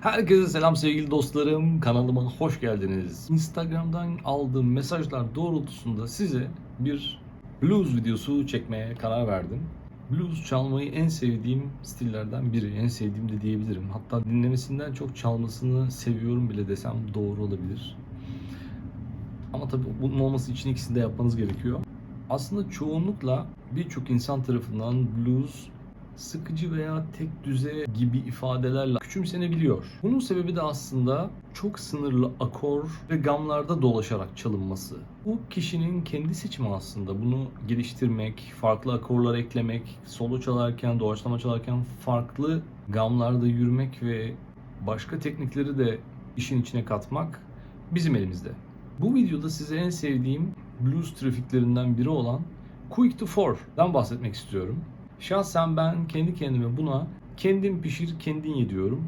Herkese selam sevgili dostlarım. Kanalıma hoş geldiniz. Instagram'dan aldığım mesajlar doğrultusunda size bir blues videosu çekmeye karar verdim. Blues çalmayı en sevdiğim stillerden biri. En sevdiğim de diyebilirim. Hatta dinlemesinden çok çalmasını seviyorum bile desem doğru olabilir. Ama tabii bunun olması için ikisini de yapmanız gerekiyor. Aslında çoğunlukla birçok insan tarafından blues sıkıcı veya tek düze gibi ifadelerle küçümsenebiliyor. Bunun sebebi de aslında çok sınırlı akor ve gamlarda dolaşarak çalınması. Bu kişinin kendi seçimi aslında. Bunu geliştirmek, farklı akorlar eklemek, solo çalarken, doğaçlama çalarken farklı gamlarda yürümek ve başka teknikleri de işin içine katmak bizim elimizde. Bu videoda size en sevdiğim blues trafiklerinden biri olan Quick to Four'dan bahsetmek istiyorum. Şahsen ben kendi kendime buna kendin pişir kendin ye diyorum.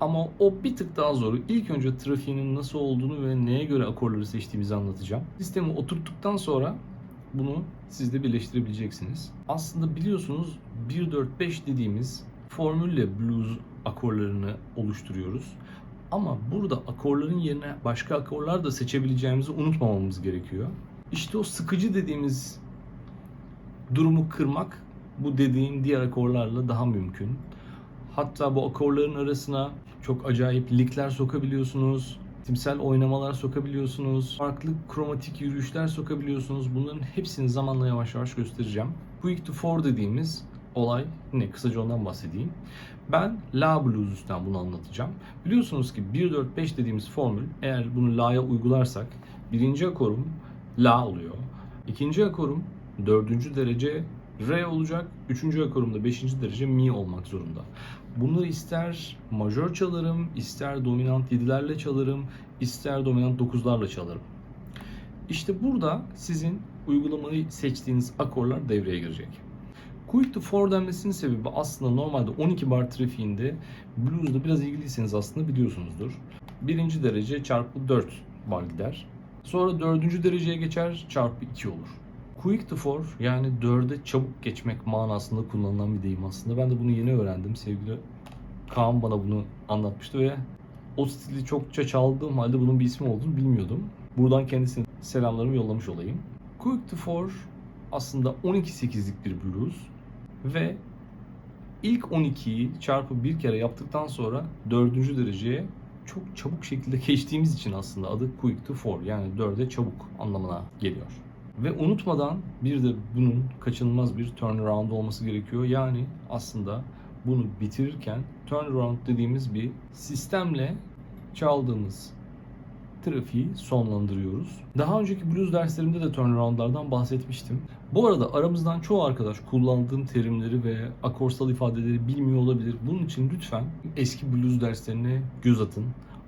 Ama o bir tık daha zoru. İlk önce trafiğinin nasıl olduğunu ve neye göre akorları seçtiğimizi anlatacağım. Sistemi oturttuktan sonra bunu siz de birleştirebileceksiniz. Aslında biliyorsunuz 1-4-5 dediğimiz formülle blues akorlarını oluşturuyoruz. Ama burada akorların yerine başka akorlar da seçebileceğimizi unutmamamız gerekiyor. İşte o sıkıcı dediğimiz durumu kırmak bu dediğim diğer akorlarla daha mümkün. Hatta bu akorların arasına çok acayip likler sokabiliyorsunuz. Timsel oynamalar sokabiliyorsunuz. Farklı kromatik yürüyüşler sokabiliyorsunuz. Bunların hepsini zamanla yavaş yavaş göstereceğim. Quick to four dediğimiz olay ne? Kısaca ondan bahsedeyim. Ben La Blues üstten bunu anlatacağım. Biliyorsunuz ki 1-4-5 dediğimiz formül eğer bunu La'ya uygularsak birinci akorum La oluyor. İkinci akorum dördüncü derece Re olacak. Üçüncü akorumda beşinci derece Mi olmak zorunda. Bunları ister majör çalarım, ister dominant 7'lerle çalarım, ister dominant 9'larla çalarım. İşte burada sizin uygulamayı seçtiğiniz akorlar devreye girecek. Quick to four denmesinin sebebi aslında normalde 12 bar trafiğinde blues'da biraz ilgiliyseniz aslında biliyorsunuzdur. Birinci derece çarpı 4 bar gider. Sonra dördüncü dereceye geçer çarpı 2 olur. Quick to four yani dörde çabuk geçmek manasında kullanılan bir deyim aslında. Ben de bunu yeni öğrendim. Sevgili Kaan bana bunu anlatmıştı ve o stili çokça çaldığım halde bunun bir ismi olduğunu bilmiyordum. Buradan kendisine selamlarımı yollamış olayım. Quick to four aslında 12-8'lik bir blues ve ilk 12'yi çarpı bir kere yaptıktan sonra dördüncü dereceye çok çabuk şekilde geçtiğimiz için aslında adı quick to four yani dörde çabuk anlamına geliyor. Ve unutmadan bir de bunun kaçınılmaz bir turnaround olması gerekiyor. Yani aslında bunu bitirirken turnaround dediğimiz bir sistemle çaldığımız trafiği sonlandırıyoruz. Daha önceki blues derslerimde de turnaroundlardan bahsetmiştim. Bu arada aramızdan çoğu arkadaş kullandığım terimleri ve akorsal ifadeleri bilmiyor olabilir. Bunun için lütfen eski blues derslerine göz atın.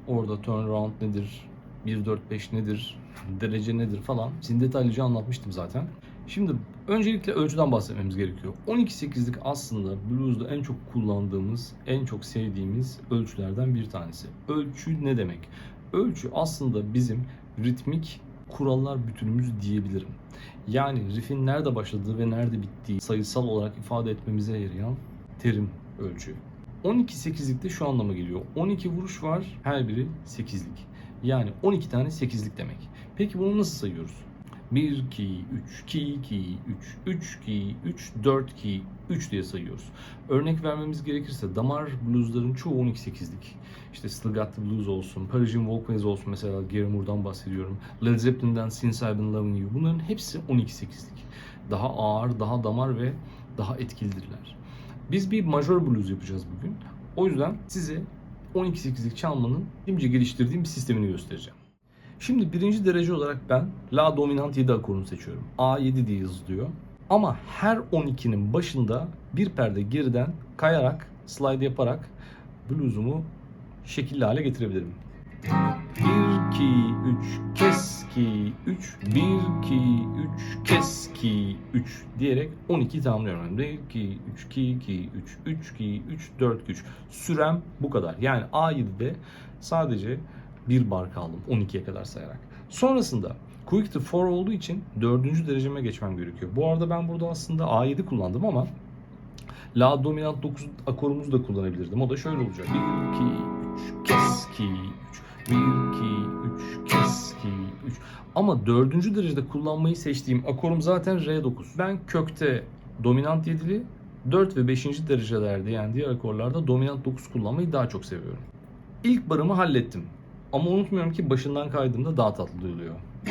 Orada turnaround nedir, 1-4-5 nedir, derece nedir falan. Sizin detaylıca anlatmıştım zaten. Şimdi öncelikle ölçüden bahsetmemiz gerekiyor. 12-8'lik aslında blues'da en çok kullandığımız, en çok sevdiğimiz ölçülerden bir tanesi. Ölçü ne demek? Ölçü aslında bizim ritmik kurallar bütünümüz diyebilirim. Yani riffin nerede başladığı ve nerede bittiği sayısal olarak ifade etmemize yarayan terim ölçü. 12-8'lik de şu anlama geliyor. 12 vuruş var, her biri 8'lik. Yani 12 tane 8'lik demek. Peki bunu nasıl sayıyoruz? 1, 2, 3, 2, 2, 3, 3, 2, 3, 4, 2, 3 diye sayıyoruz. Örnek vermemiz gerekirse damar bluesların çoğu 12-8'lik. İşte Still Got Blues olsun, Parisian Walkways olsun mesela Gary Moore'dan bahsediyorum. Led Zeppelin'den Since I've Been Loving You. Bunların hepsi 12-8'lik. Daha ağır, daha damar ve daha etkilidirler. Biz bir major blues yapacağız bugün. O yüzden size 12-8'lik çalmanın imce geliştirdiğim bir sistemini göstereceğim. Şimdi birinci derece olarak ben La dominant 7 akorunu seçiyorum. A7 diye yazılıyor. Ama her 12'nin başında bir perde geriden kayarak, slide yaparak bluesumu şekilli hale getirebilirim. 1, 2, 3, kes ki 3, 1, 2, 3, kes ki 3 diyerek 12 tamamlıyorum. 1, 2, 3, 2, 2, 3, 3, 2, 3, 4, 3. Sürem bu kadar. Yani A7'de sadece bir bar kaldım 12'ye kadar sayarak. Sonrasında Quick to 4 olduğu için dördüncü dereceme geçmem gerekiyor. Bu arada ben burada aslında A7 kullandım ama La dominant 9 akorumuzu da kullanabilirdim. O da şöyle olacak. 1, 2, 3, kes, 2, 3. 1, 2, 3, kes, 2, 3. Ama dördüncü derecede kullanmayı seçtiğim akorum zaten R9. Ben kökte dominant 7'li, 4 ve 5. derecelerde yani diğer akorlarda dominant 9 kullanmayı daha çok seviyorum. İlk barımı hallettim. Ama unutmuyorum ki başından kaydığımda daha tatlı duyuluyor. 1,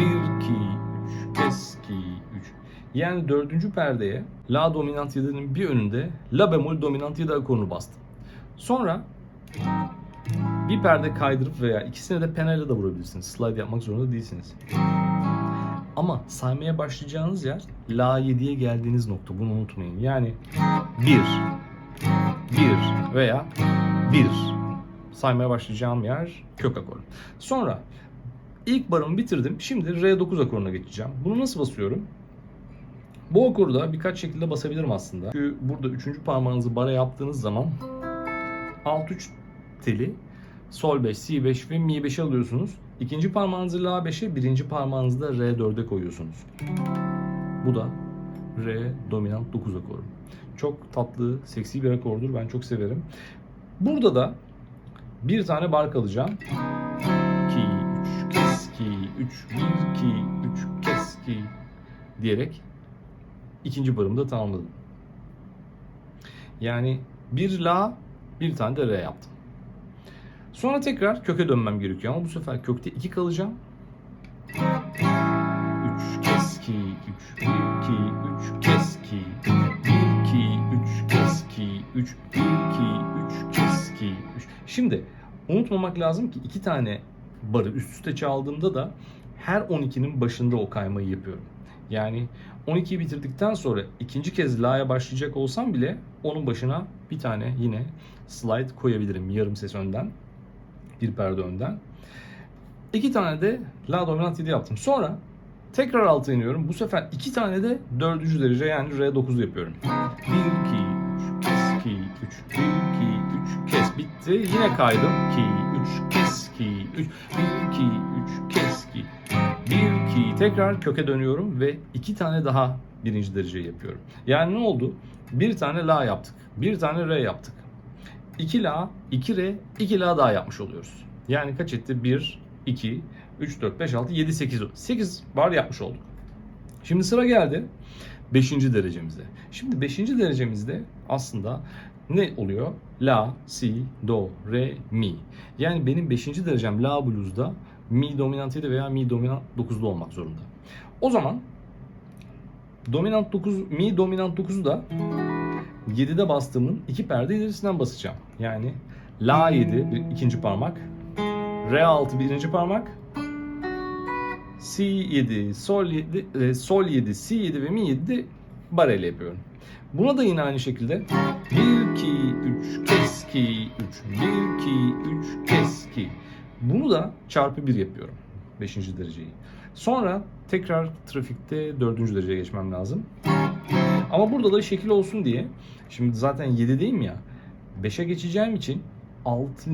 2, 3, kes, 2, 3. Yani dördüncü perdeye La dominant 7'nin bir önünde La bemol dominant 7 akorunu bastım. Sonra bir perde kaydırıp veya ikisine de penayla da vurabilirsiniz. Slide yapmak zorunda değilsiniz. Ama saymaya başlayacağınız yer La 7'ye geldiğiniz nokta. Bunu unutmayın. Yani 1, 1 veya 1 saymaya başlayacağım yer kök akoru. Sonra ilk barımı bitirdim. Şimdi R9 akoruna geçeceğim. Bunu nasıl basıyorum? Bu akoru da birkaç şekilde basabilirim aslında. Çünkü burada üçüncü parmağınızı bara yaptığınız zaman alt üç teli sol 5, si 5 ve mi 5'e alıyorsunuz. İkinci parmağınızı la 5'e, birinci parmağınızı da re 4'e koyuyorsunuz. Bu da re dominant 9 akoru. Çok tatlı, seksi bir akordur. Ben çok severim. Burada da bir tane bar kalacağım. 2, 3, kes 2, 3, 1, 2, 3, kes 2 diyerek ikinci barımı da tamamladım. Yani bir la, bir tane de re yaptım. Sonra tekrar köke dönmem gerekiyor ama bu sefer kökte 2 kalacağım. 3 kes 2, 3, 1, 2, 3 kes 2, 1, 2, 3 kes 2, 3, 1, 2, 3 kes 2, 3. Şimdi unutmamak lazım ki iki tane barı üst üste çaldığımda da her 12'nin başında o kaymayı yapıyorum. Yani 12'yi bitirdikten sonra ikinci kez la'ya başlayacak olsam bile onun başına bir tane yine slide koyabilirim yarım ses önden. Bir perde önden. İki tane de la dominant 7 yaptım. Sonra tekrar alta iniyorum. Bu sefer iki tane de dördüncü derece yani R9 yapıyorum. 1, 2, 3, kes, 2, 3, 1, 2, 3, kes. Bitti. Yine kaydım. 2, 3, kes, 2, 3, 1, 2, 3, kes, 2, 1, 2. Tekrar köke dönüyorum ve iki tane daha birinci derece yapıyorum. Yani ne oldu? Bir tane la yaptık. Bir tane re yaptık. 2 la, 2 re, 2 la daha yapmış oluyoruz. Yani kaç etti? 1, 2, 3, 4, 5, 6, 7, 8. 8 bar yapmış olduk. Şimdi sıra geldi 5. derecemize. Şimdi 5. derecemizde aslında ne oluyor? La, si, do, re, mi. Yani benim 5. derecem la blues'da mi dominant 7 veya mi dominant 9'da olmak zorunda. O zaman dominant 9, mi dominant 9'u da 7'de bastığımın iki perde ilerisinden basacağım. Yani La 7 bir, ikinci parmak, Re 6 birinci parmak, Si 7, Sol 7, e, Sol 7, Si 7 ve Mi 7 de barele yapıyorum. Buna da yine aynı şekilde 1, 2, 3, kes 2, 3, 1, 2, 3, kes 2. Bunu da çarpı 1 yapıyorum. 5. dereceyi. Sonra tekrar trafikte 4. dereceye geçmem lazım. Ama burada da şekil olsun diye şimdi zaten 7'deyim ya 5'e geçeceğim için 6.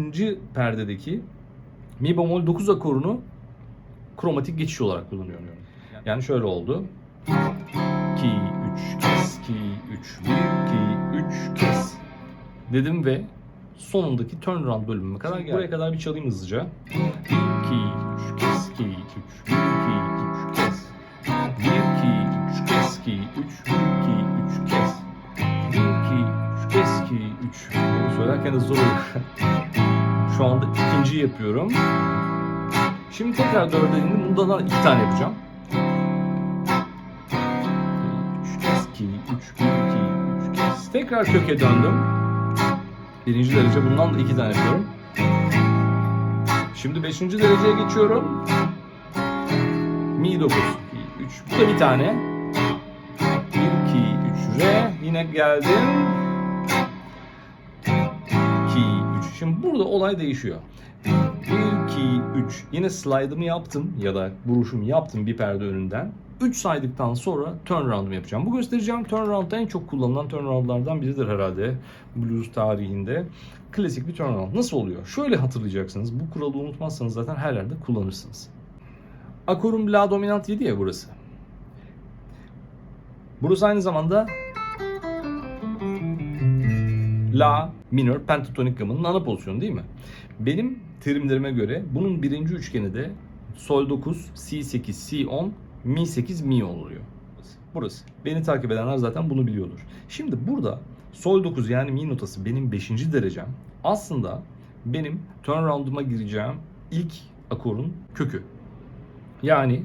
perdedeki mi bemol 9 akorunu kromatik geçiş olarak kullanıyorum. Yani şöyle oldu. 2 3 kes 2 3 1 2 3 kes dedim ve sonundaki turnaround bölümüne kadar geldim. Buraya kadar bir çalayım hızlıca. 1 2 3 kes 2 3 1 2 3 kes 1 2 3 kes 2 3 1 2 3 Bunu söylerken de zor oluyor. Şu anda ikinciyi yapıyorum. Şimdi tekrar dörde indim. Bundan da iki tane yapacağım. 3 kes 2 3 1 2 3 kes. Tekrar köke döndüm. Birinci derece bundan da iki tane yapıyorum. Şimdi beşinci dereceye geçiyorum. Mi 9. 2, 3. Bu da bir tane. 1, 2, 3. Re. Yine geldim. Şimdi burada olay değişiyor. 1, 2, 3. Yine slide'ımı yaptım ya da vuruşumu yaptım bir perde önünden. 3 saydıktan sonra turnaround'umu yapacağım. Bu göstereceğim turnaround en çok kullanılan turnaround'lardan biridir herhalde blues tarihinde. Klasik bir turnaround. Nasıl oluyor? Şöyle hatırlayacaksınız. Bu kuralı unutmazsanız zaten her yerde kullanırsınız. Akorum La dominant 7 ya burası. Burası aynı zamanda La minör pentatonik gamının ana pozisyonu değil mi? Benim terimlerime göre bunun birinci üçgeni de Sol 9, Si 8, Si 10, Mi 8, Mi 10 oluyor. Burası. Beni takip edenler zaten bunu biliyordur. Şimdi burada Sol 9 yani Mi notası benim 5. derecem. Aslında benim turnaround'uma gireceğim ilk akorun kökü. Yani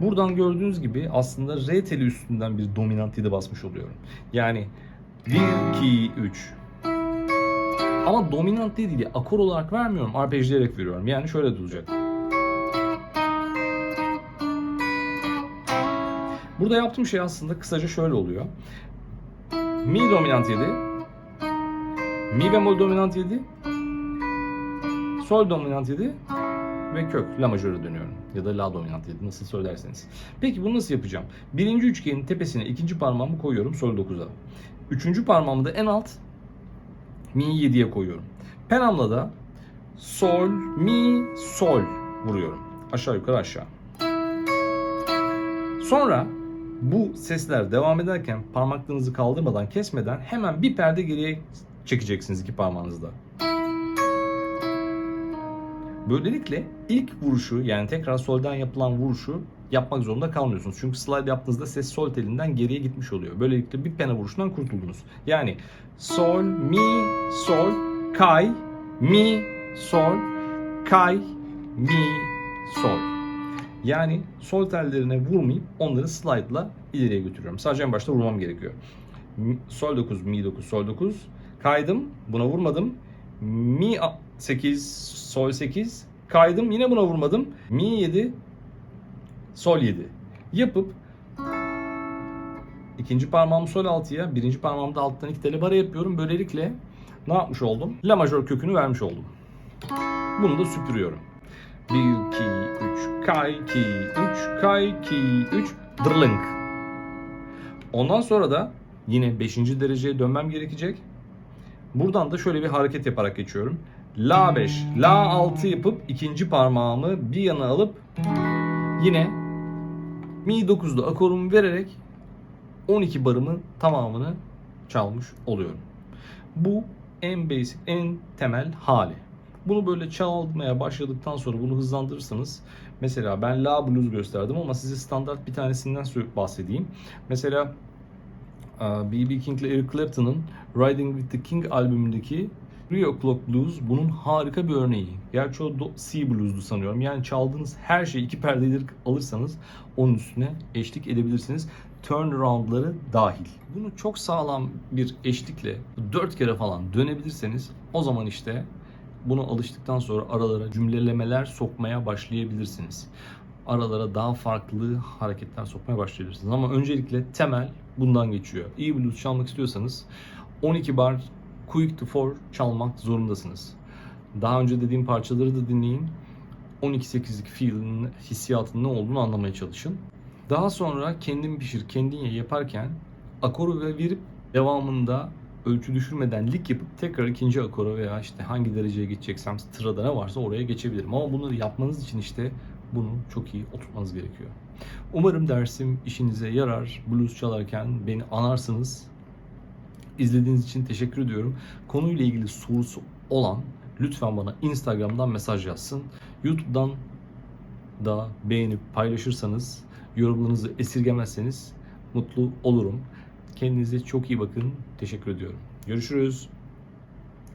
buradan gördüğünüz gibi aslında re teli üstünden bir dominant 7 basmış oluyorum. Yani 1, 2, 3. Ama dominant değil, akor olarak vermiyorum, arpejleyerek veriyorum. Yani şöyle duracak. Burada yaptığım şey aslında kısaca şöyle oluyor. Mi dominant 7, Mi bemol dominant 7, Sol dominant 7 ve kök La majöre dönüyorum. Ya da La dominant 7 nasıl söylerseniz. Peki bunu nasıl yapacağım? Birinci üçgenin tepesine ikinci parmağımı koyuyorum Sol 9'a. Üçüncü parmağımı da en alt Mi'yi 7'ye koyuyorum. Penamla da Sol, Mi, Sol vuruyorum. Aşağı yukarı aşağı. Sonra bu sesler devam ederken parmaklarınızı kaldırmadan kesmeden hemen bir perde geriye çekeceksiniz iki parmağınızla. Böylelikle ilk vuruşu yani tekrar soldan yapılan vuruşu yapmak zorunda kalmıyorsunuz. Çünkü slide yaptığınızda ses sol telinden geriye gitmiş oluyor. Böylelikle bir pena vuruşundan kurtuldunuz. Yani sol, mi, sol, kay, mi, sol, kay, mi, sol. Yani sol tellerine vurmayıp onları slide'la ileriye götürüyorum. Sadece en başta vurmam gerekiyor. Sol 9, mi 9, sol 9. Kaydım, buna vurmadım. Mi 8, sol 8. Kaydım, yine buna vurmadım. Mi 7, sol 7. Yapıp ikinci parmağımı sol altıya, birinci parmağımı da alttan iki tele bara yapıyorum. Böylelikle ne yapmış oldum? La majör kökünü vermiş oldum. Bunu da süpürüyorum. 1, 2, 3, kay, 2, 3, kay, 2, 3, drlink. Ondan sonra da yine 5. dereceye dönmem gerekecek. Buradan da şöyle bir hareket yaparak geçiyorum. La 5, La 6 yapıp ikinci parmağımı bir yana alıp yine Mi 9'da akorumu vererek 12 barımın tamamını çalmış oluyorum. Bu en basic, en temel hali. Bunu böyle çalmaya başladıktan sonra bunu hızlandırırsanız mesela ben La Blues gösterdim ama size standart bir tanesinden bahsedeyim. Mesela B.B. King ile Eric Clapton'ın Riding with the King albümündeki Three O'Clock Blues bunun harika bir örneği. Gerçi o C Blues'du sanıyorum. Yani çaldığınız her şeyi iki perdeleri alırsanız onun üstüne eşlik edebilirsiniz. Turnaround'ları dahil. Bunu çok sağlam bir eşlikle dört kere falan dönebilirseniz o zaman işte bunu alıştıktan sonra aralara cümlelemeler sokmaya başlayabilirsiniz. Aralara daha farklı hareketler sokmaya başlayabilirsiniz. Ama öncelikle temel bundan geçiyor. İyi blues çalmak istiyorsanız 12 bar quick to four çalmak zorundasınız. Daha önce dediğim parçaları da dinleyin. 12-8'lik feel'in hissiyatının ne olduğunu anlamaya çalışın. Daha sonra kendin pişir, kendin ye yaparken akoru ve verip devamında ölçü düşürmeden lik yapıp tekrar ikinci akora veya işte hangi dereceye geçeceksem sırada ne varsa oraya geçebilirim. Ama bunları yapmanız için işte bunu çok iyi oturtmanız gerekiyor. Umarım dersim işinize yarar. Blues çalarken beni anarsınız. İzlediğiniz için teşekkür ediyorum. Konuyla ilgili sorusu olan lütfen bana Instagram'dan mesaj yazsın. YouTube'dan da beğenip paylaşırsanız, yorumlarınızı esirgemezseniz mutlu olurum. Kendinize çok iyi bakın. Teşekkür ediyorum. Görüşürüz.